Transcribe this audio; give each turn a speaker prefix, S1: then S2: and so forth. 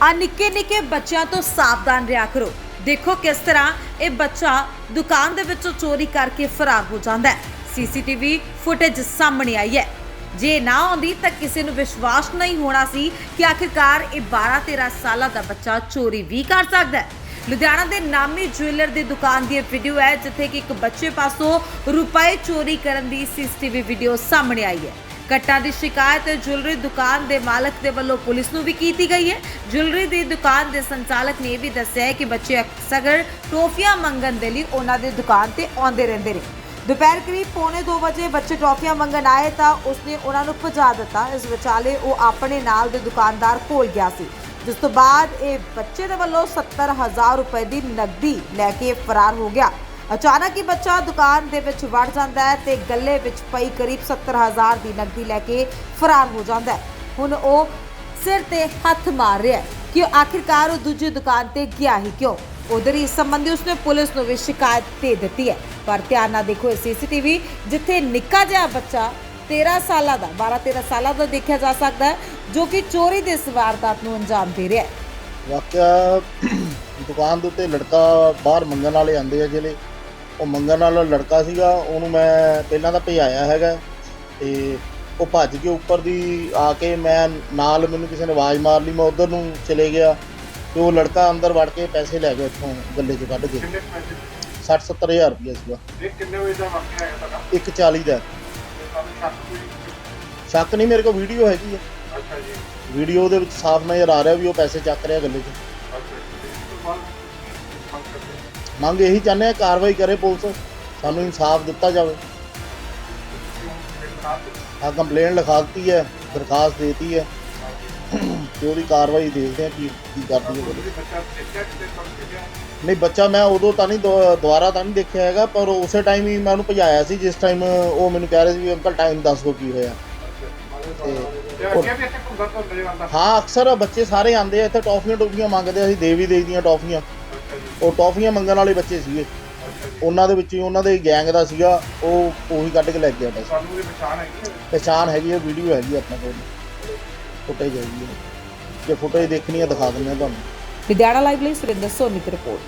S1: ਆ ਨਿੱਕੇ ਨਿੱਕੇ ਬੱਚਿਆਂ ਤੋਂ ਸਾਵਧਾਨ ਰਿਹਾ ਕਰੋ। ਦੇਖੋ ਕਿਸ ਤਰ੍ਹਾਂ ਇਹ ਬੱਚਾ ਦੁਕਾਨ ਦੇ ਵਿੱਚੋਂ ਚੋਰੀ ਕਰਕੇ ਫਰਾਰ ਹੋ ਜਾਂਦਾ ਹੈ। ਸੀਸੀਟੀਵੀ ਫੁਟੇਜ ਸਾਹਮਣੇ ਆਈ ਹੈ। ਜੇ ਨਾ ਆਉਂਦੀ ਤਾਂ ਕਿਸੇ ਨੂੰ ਵਿਸ਼ਵਾਸ ਨਹੀਂ ਹੋਣਾ ਸੀ ਕਿ ਆਖਿਰਕਾਰ ਇਹ 12-13 ਸਾਲਾਂ ਦਾ ਬੱਚਾ ਚੋਰੀ ਵੀ ਕਰ ਸਕਦਾ ਹੈ। ਲੁਧਿਆਣਾ ਦੇ ਨਾਮੀ ਜੁਐਲਰ ਦੀ ਦੁਕਾਨ ਦੀ ਇਹ ਵੀਡੀਓ ਹੈ, ਜਿੱਥੇ ਕਿ ਇੱਕ ਬੱਚੇ ਪਾਸੋਂ ਰੁਪਏ ਚੋਰੀ ਕਰਨ ਦੀ ਸੀਸੀਟੀਵੀ ਵੀਡੀਓ ਸਾਹਮਣੇ ਆਈ ਹੈ। ਘਟਨਾ ਦੀ ਸ਼ਿਕਾਇਤ ਜੁਐਲਰੀ ਦੁਕਾਨ ਦੇ ਮਾਲਕ ਦੇ ਵੱਲੋਂ ਪੁਲਿਸ ਨੂੰ ਵੀ ਕੀਤੀ ਗਈ ਹੈ। ਜੁਐਲਰੀ ਦੀ ਦੁਕਾਨ ਦੇ ਸੰਚਾਲਕ ਨੇ ਇਹ ਵੀ ਦੱਸਿਆ ਹੈ ਕਿ ਬੱਚੇ ਅਕਸਰ ਟੋਫੀਆਂ ਮੰਗਣ ਦੇ ਲਈ ਉਹਨਾਂ ਦੀ ਦੁਕਾਨ ਤੇ ਆਉਂਦੇ ਰਹਿੰਦੇ ਨੇ। ਦੁਪਹਿਰ ਕਰੀਬ ਪੌਣੇ 2 ਵਜੇ ਬੱਚੇ ਟੌਫੀਆਂ ਮੰਗਣ ਆਏ ਤਾਂ ਉਸਨੇ ਉਹਨਾਂ ਨੂੰ ਭਜਾ ਦਿੱਤਾ। ਇਸ ਵਿਚਾਲੇ ਉਹ ਆਪਣੇ ਨਾਲ ਦੇ ਦੁਕਾਨਦਾਰ ਕੋਲ ਗਿਆ ਸੀ। ਜਿਸ ਤੋਂ ਬਾਅਦ ਇਹ ਬੱਚੇ ਦੇ ਵੱਲੋਂ 70000 ਰੁਪਏ ਦੀ ਨਕਦੀ ਲੈ ਕੇ ਫਰਾਰ ਹੋ ਗਿਆ। ਅਚਾਨਕ ਹੀ ਬੱਚਾ ਦੁਕਾਨ ਦੇ ਵਿੱਚ ਵੜ ਜਾਂਦਾ ਹੈ ਤੇ ਗੱਲੇ ਵਿੱਚ ਪਈ ਕਰੀਬ 70000 ਦੀ ਨਕਦੀ ਲੈ ਕੇ ਫਰਾਰ ਹੋ ਜਾਂਦਾ ਹੈ। ਹੁਣ ਉਹ ਸਿਰ ਤੇ ਹੱਥ ਮਾਰ ਰਿਹਾ ਹੈ ਕਿ ਆਖਿਰਕਾਰ ਉਹ ਦੂਜੀ ਦੁਕਾਨ ਤੇ ਗਿਆ ਹੀ ਕਿਉਂ? ਉਧਰ ਇਸ ਸੰਬੰਧੀ ਉਸਨੇ ਪੁਲਿਸ ਨੂੰ ਵੀ ਸ਼ਿਕਾਇਤ ਦੇ ਦਿੱਤੀ ਹੈ। ਪਰ ਧਿਆਨ ਨਾਲ ਦੇਖੋ ਇਹ ਸੀਸੀਟੀਵੀ, ਜਿੱਥੇ ਨਿੱਕਾ ਜਿਹਾ ਬੱਚਾ 13 ਸਾਲਾਂ ਦਾ 12 13 ਸਾਲਾਂ ਦਾ ਦੇਖਿਆ ਜਾ ਸਕਦਾ ਹੈ, ਜੋ ਕਿ ਚੋਰੀ ਦੇ ਇਸ ਵਾਰਦਾਤ ਨੂੰ ਅੰਜਾਮ ਦੇ ਰਿਹਾ ਹੈ।
S2: ਵਾਕਿਆ ਦੁਕਾਨ ਦੇ ਉੱਤੇ ਲੜਕਾ ਬਾਹਰ ਮੰਗਣ ਵਾਲੇ ਆਂਦੇ ਆ ਜਿਹੜੇ। ਉਹ ਮੰਗਣ ਵਾਲਾ ਲੜਕਾ ਸੀਗਾ ਉਹਨੂੰ ਮੈਂ ਪਹਿਲਾਂ ਤਾਂ ਭਜਾਇਆ ਹੈਗਾ ਤੇ ਉਹ ਭੱਜ ਕੇ ਉੱਪਰ ਦੀ ਆ ਕੇ ਮੈਂ ਨਾਲ ਮੈਨੂੰ ਕਿਸੇ ਨੇ ਆਵਾਜ਼ ਮਾਰ ਲਈ ਮੈਂ ਉਧਰ ਨੂੰ ਚਲੇ ਗਿਆ ਤੇ ਉਹ ਲੜਕਾ ਅੰਦਰ ਵੜ ਕੇ ਪੈਸੇ ਲੈ ਗਿਆ ਇੱਥੋਂ ਗੱਲੇ 'ਚ ਕੱਢ ਕੇ।
S3: ਕਿੰਨੇ ਪੈਸੇ?
S2: 60 70000 ਰੁਪਏ ਸੀਗਾ।
S3: ਇਹ ਕਿੰਨੇ ਵਜੇ ਦਾ ਵਾਕਿਆ ਹੈ ਤੁਹਾਡਾ?
S2: 140 ਦਾ।
S3: ਤੁਹਾਨੂੰ ਸ਼ੱਕ
S2: ਨਹੀਂ ਮੇਰੇ ਕੋਲ ਵੀਡੀਓ ਹੈਗੀ ਹੈ
S3: ਅੱਛਾ ਜੀ।
S2: ਵੀਡੀਓ ਦੇ ਵਿੱਚ ਸਾਫ਼ ਨਜ਼ਰ ਆ ਰਿਹਾ ਵੀ ਉਹ ਪੈਸੇ ਚੱਕ ਰਿਹਾ ਗੱਲੇ 'ਚ।
S3: ਮੰਗ
S2: ਇਹੀ ਚਾਹੁੰਦੇ ਆ ਕਾਰਵਾਈ ਕਰੇ ਪੁਲਿਸ। ਸਾਨੂੰ ਇਨਸਾਫ ਦਿੱਤਾ ਜਾਵੇ। ਆ ਕੰਪਲੇਂਟ ਲਿਖਾ ਦਿੱਤੀ ਹੈ ਦਰਖਾਸਤ ਦੇਤੀ ਹੈ। ਤੇ ਉਹਦੀ ਕਾਰਵਾਈ ਦੇਖਦੇ ਆ ਕੀ ਕੀ ਕਰਦੀ ਹੈ। ਨਹੀਂ ਬੱਚਾ ਮੈਂ ਉਦੋਂ ਤਾਂ ਨਹੀਂ ਦੁਬਾਰਾ ਤਾਂ ਨਹੀਂ ਦੇਖਿਆ ਹੈਗਾ ਪਰ ਉਸੇ ਟਾਈਮ ਹੀ ਮੈਂ ਉਹਨੂੰ ਭਜਾਇਆ ਸੀ ਜਿਸ ਟਾਈਮ ਉਹ ਮੈਨੂੰ ਕਹਿ ਰਹੇ ਸੀ ਵੀ ਅੰਕਲ ਟਾਈਮ ਦੱਸ ਦਿਓ ਕੀ ਹੋਇਆ। ਹਾਂ ਅਕਸਰ ਬੱਚੇ ਸਾਰੇ ਆਉਂਦੇ ਆ ਇੱਥੇ ਟੌਫੀਆਂ ਟੌਫੀਆਂ ਮੰਗਦੇ ਆ, ਅਸੀਂ ਦੇ ਵੀ ਦੇਈਦੀਆਂ ਟੌਫੀਆਂ। ਉਹ ਟੌਫੀਆਂ ਮੰਗਣ ਵਾਲੇ ਬੱਚੇ ਸੀਗੇ। ਉਹਨਾਂ ਦੇ ਵਿੱਚ ਹੀ ਉਹਨਾਂ ਦੇ ਗੈਂਗ ਦਾ ਸੀਗਾ ਉਹ ਉਹੀ ਕੱਢ ਕੇ ਲੈ ਗਿਆ ਬਸ
S3: ਤੁਹਾਨੂੰ ਉਹਦੀ ਪਛਾਣ ਹੈਗੀ ਹੈ?
S2: ਪਛਾਣ ਹੈਗੀ ਹੈ ਵੀਡੀਓ ਹੈਗੀ ਹੈ ਆਪਣੇ ਕੋਲ। ਫੁਟੇਜ ਹੈਗੀ ਹੈ। ਜੇ ਫੁਟੇਜ ਦੇਖਣੀ ਹੈ ਦਿਖਾ ਦਿੰਦੇ ਆ ਤੁਹਾਨੂੰ।
S1: ਲੁਧਿਆਣਾ ਲਾਈਵ ਲਈ ਸੁਰਿੰਦਰ ਸੋਨੀ ਦੀ ਰਿਪੋਰਟ।